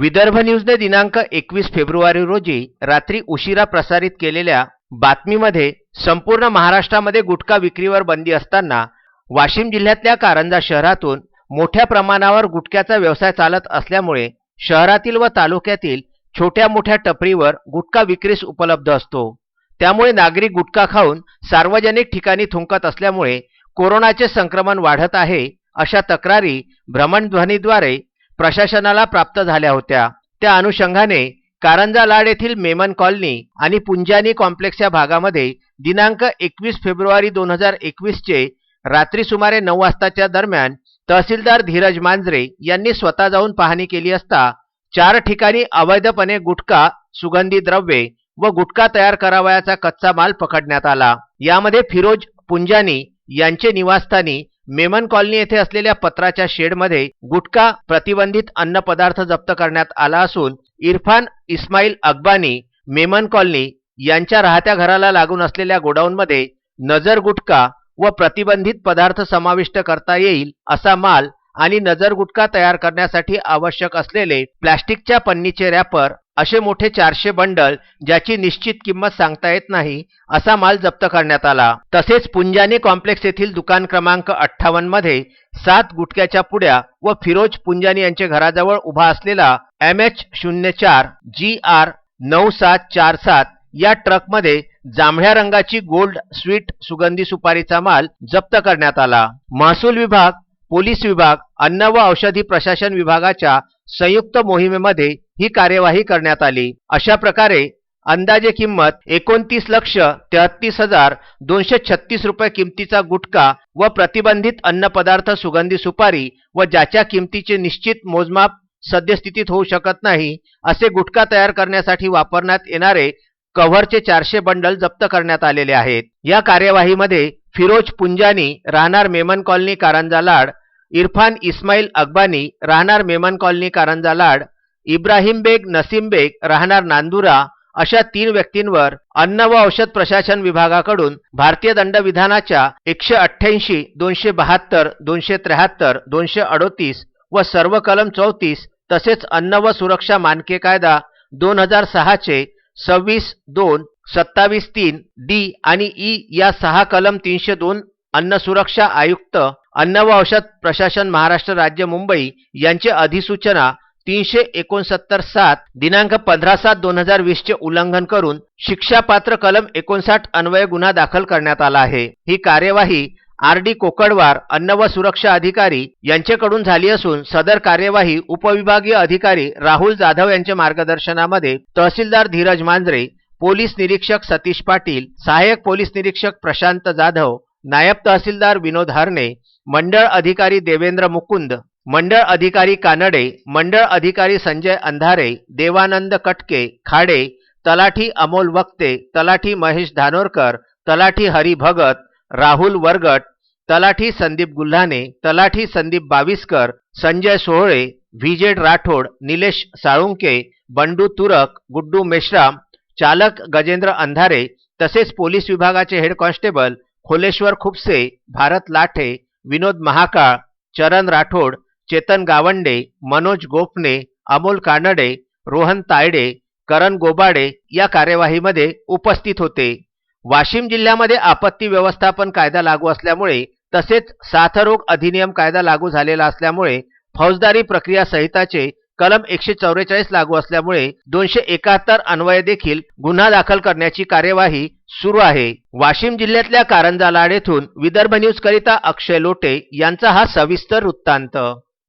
विदर्भ न्यूजने दिनांक एकवीस फेब्रुवारी रोजी रात्री उशिरा प्रसारित केलेल्या बातमीमध्ये संपूर्ण महाराष्ट्रामध्ये गुटखा विक्रीवर बंदी असताना वाशिम जिल्ह्यातल्या कारंजा शहरातून मोठ्या प्रमाणावर गुटख्याचा व्यवसाय चालत असल्यामुळे शहरातील व तालुक्यातील छोट्या मोठ्या टपरीवर गुटखा विक्रीस उपलब्ध असतो. त्यामुळे नागरिक गुटखा खाऊन सार्वजनिक ठिकाणी थुंकत असल्यामुळे कोरोनाचे संक्रमण वाढत आहे अशा तक्रारी भ्रमणध्वनीद्वारे प्रशासनाला प्राप्त झाल्या होत्या. त्या अनुषंगाने कारंजा लाड येथील मेमन कॉलनी आणि पुंजानी कॉम्प्लेक्स या भागामध्ये दिनांक एकवीस फेब्रुवारी दोन हजार एकवीसचे रात्री सुमारे नऊ वाजताच्या दरम्यान तहसीलदार धीरज मांजरे यांनी स्वतः जाऊन पाहणी केली असता चार ठिकाणी अवैधपणे गुटखा सुगंधी द्रव्ये व गुटखा तयार करावयाचा कच्चा माल पकडण्यात आला. यामध्ये फिरोज पुंजानी यांचे निवासस्थानी मेमन कॉलनी येथे असलेल्या पत्राच्या शेडमध्ये गुटखा प्रतिबंधित अन्न पदार्थ जप्त करण्यात आला असून इरफान इस्माईल अकबानी मेमन कॉलनी यांच्या राहत्या घराला लागून असलेल्या गोडाऊनमध्ये नजर गुटखा व प्रतिबंधित पदार्थ समाविष्ट करता येईल असा माल आणि नजर गुटखा तयार करण्यासाठी आवश्यक असलेले प्लॅस्टिकच्या पन्नीचे रॅपर असे मोठे चारशे बंडल ज्याची निश्चित किंमत सांगता येत नाही असा माल जप्त करण्यात आला. तसेच पुंजानी कॉम्प्लेक्स येथील दुकान क्रमांक अठ्ठावन्नमध्ये सात गुटक्याच्या पुड्या व फिरोज पुंजानी यांच्या घराजवळ उभा असलेला एम एच शून्य चार जी आर नऊ सात चार सात या ट्रकमध्ये जांभळ्या रंगाची गोल्ड स्वीट सुगंधी सुपारीचा माल जप्त करण्यात आला. महसूल विभाग पोलीस विभाग अन्न व औषधी प्रशासन विभागाच्या संयुक्त मोहिमेमध्ये ही कार्यवाही करण्यात आली. अशा प्रकारे अंदाजे किंमत एकोणतीस लक्ष तेहतीस हजार दोनशे छत्तीस रुपये किमतीचा गुटखा व प्रतिबंधित अन्न पदार्थ सुगंधी सुपारी व ज्याच्या किमतीचे निश्चित मोजमाप सद्यस्थितीत होऊ शकत नाही असे गुटखा तयार करण्यासाठी वापरण्यात येणारे कव्हरचे चारशे बंडल जप्त करण्यात आलेले आहेत. या कार्यवाहीमध्ये फिरोज पुंजानी राहणार मेमन कॉलनी कारंजा लाड इरफान इस्माईल अकबानी राहणार मेमन कॉलनी कारंजा लाड इब्राहिम बेग नसीम बेग राहणार नांदुरा अशा तीन व्यक्तींवर अन्न व औषध प्रशासन विभागाकडून भारतीय दंडविधानाच्या एकशे अठ्ठ्याऐंशी दोनशे बहात्तर दोनशे त्र्याहत्तर दोनशे अडोतीस व सर्व कलम चौतीस तसेच अन्न व सुरक्षा मानके कायदा दोन हजार सहाचे सव्वीस दोन सत्तावीस तीन डी आणि ई या सहा कलम तीनशे दोन अन्न सुरक्षा आयुक्त अन्न व औषध प्रशासन महाराष्ट्र राज्य मुंबई यांचे अधिसूचना तीनशे एकोणसत्तर सात दिनांक पंधरा सात दोन हजार वीसचे उल्लंघन करून शिक्षापात्र कलम एकोणसाठ अन्वय गुन्हा दाखल करण्यात आला आहे. ही कार्यवाही आर डी कोकडवार अन्न व सुरक्षा अधिकारी यांच्याकडून झाली असून सदर कार्यवाही उपविभागीय अधिकारी राहुल जाधव यांच्या मार्गदर्शनामध्ये तहसीलदार धीरज मांजरे पोलीस निरीक्षक सतीश पाटील सहाय्यक पोलीस निरीक्षक प्रशांत जाधव नायब तहसीलदार विनोद हरणे मंडळ अधिकारी देवेंद्र मुकुंद मंडळ अधिकारी कानडे मंडळ अधिकारी संजय अंधारे देवानंद कटके खाडे तलाठी अमोल वक्ते तलाठी महेश धानोरकर तलाठी हरी भगत राहुल वरगट तलाठी संदीप गुल्हाने तलाठी संदीप बाविस्कर संजय सोहळे व्हिजेड राठोड निलेश साळुंके बंडू तुरक गुड्डू मेश्राम चालक गजेंद्र अंधारे तसेच पोलीस विभागाचे हेड कॉन्स्टेबल खोलेश्वर खुपसे भारत लाठे विनोद महाकाळ चरण राठोड चेतन गावंडे मनोज गोपने अमोल कानडे रोहन तायडे करण गोबाडे या कार्यवाहीमध्ये उपस्थित होते. वाशिम जिल्ह्यामध्ये आपत्ती व्यवस्थापन कायदा लागू असल्यामुळे तसेच साथरोग अधिनियम कायदा लागू झालेला असल्यामुळे फौजदारी प्रक्रिया संहिताचे कलम एकशे चौवेचाळीस लागू असल्यामुळे दोनशे एकाहत्तर अन्वये देखील गुन्हा दाखल करण्याची कार्यवाही सुरू आहे. वाशिम जिल्ह्यातल्या कारंजा लाड येथून विदर्भ न्यूज करिता अक्षय लोटे यांचा हा सविस्तर वृत्तांत.